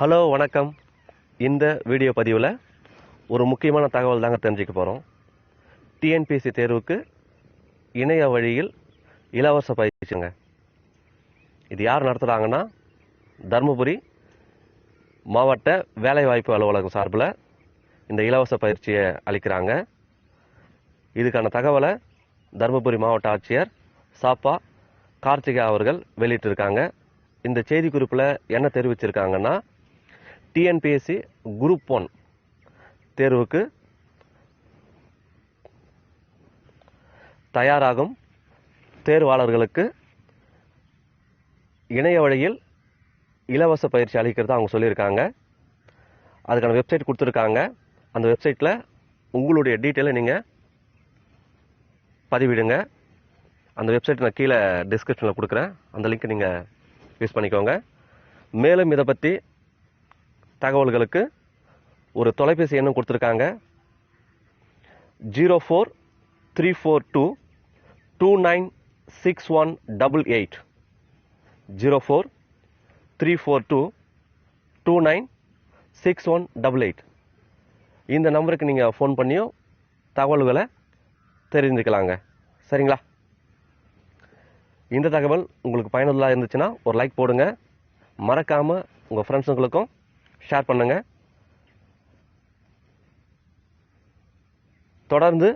Hello வணக்கம். இந்த video பதிவில் ஒரு முக்கியமான தகவல் தாங்க தெரிஞ்சுக்க போகிறோம் டிஎன்பிஎஸ்சி தேர்வுக்கு இணைய வழியில் இலவச பயிற்சிங்க இது யார் நடத்துகிறாங்கன்னா தருமபுரி மாவட்ட வேலைவாய்ப்பு அலுவலகம் சார்பில் இந்த இலவச பயிற்சியை அளிக்கிறாங்க. இதுக்கான தகவலை தருமபுரி மாவட்ட ஆட்சியர் சாப்பா கார்த்திகா அவர்கள் வெளியிட்டிருக்காங்க. இந்த செய்தி குறிப்பில் என்ன தெரிவிச்சிருக்காங்கன்னா டிஎன்பிஎஸ்சி குரூப் ஒன் தேர்வுக்கு தயாராகும் தேர்வாளர்களுக்கு இணைய வழியில் இலவச பயிற்சி அளிக்கிறதா அவங்க சொல்லியிருக்காங்க. அதுக்கான வெப்சைட் கொடுத்துருக்காங்க. அந்த வெப்சைட்டில் உங்களுடைய டீட்டெயிலை நீங்கள் பதிவிடுங்க. அந்த வெப்சைட் நான் கீழே டிஸ்கிரிப்ஷனில் கொடுக்குறேன். அந்த லிங்க் நீங்கள் யூஸ் பண்ணிக்கோங்க. மேலும் இதை பற்றி தகவல்களுக்கு ஒரு தொலைபேசி எண்ணும் கொடுத்துருக்காங்க. Zero four three four two two nine six one double eight zero four three four two two nine six one double eight இந்த நம்பருக்கு நீங்கள் ஃபோன் பண்ணியும் தகவல்களை தெரிஞ்சுக்கலாங்க. சரிங்களா? இந்த தகவல் உங்களுக்கு பயனுள்ளதாக இருந்துச்சுன்னா ஒரு லைக் போடுங்க. மறக்காமல் உங்கள் ஃப்ரெண்ட்ஸுங்களுக்கும் ஷேர் பண்ணுங்கள் தொடர்ந்து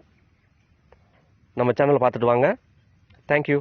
நம்ம சேனலை பார்த்துட்டு வாங்க. தேங்க்யூ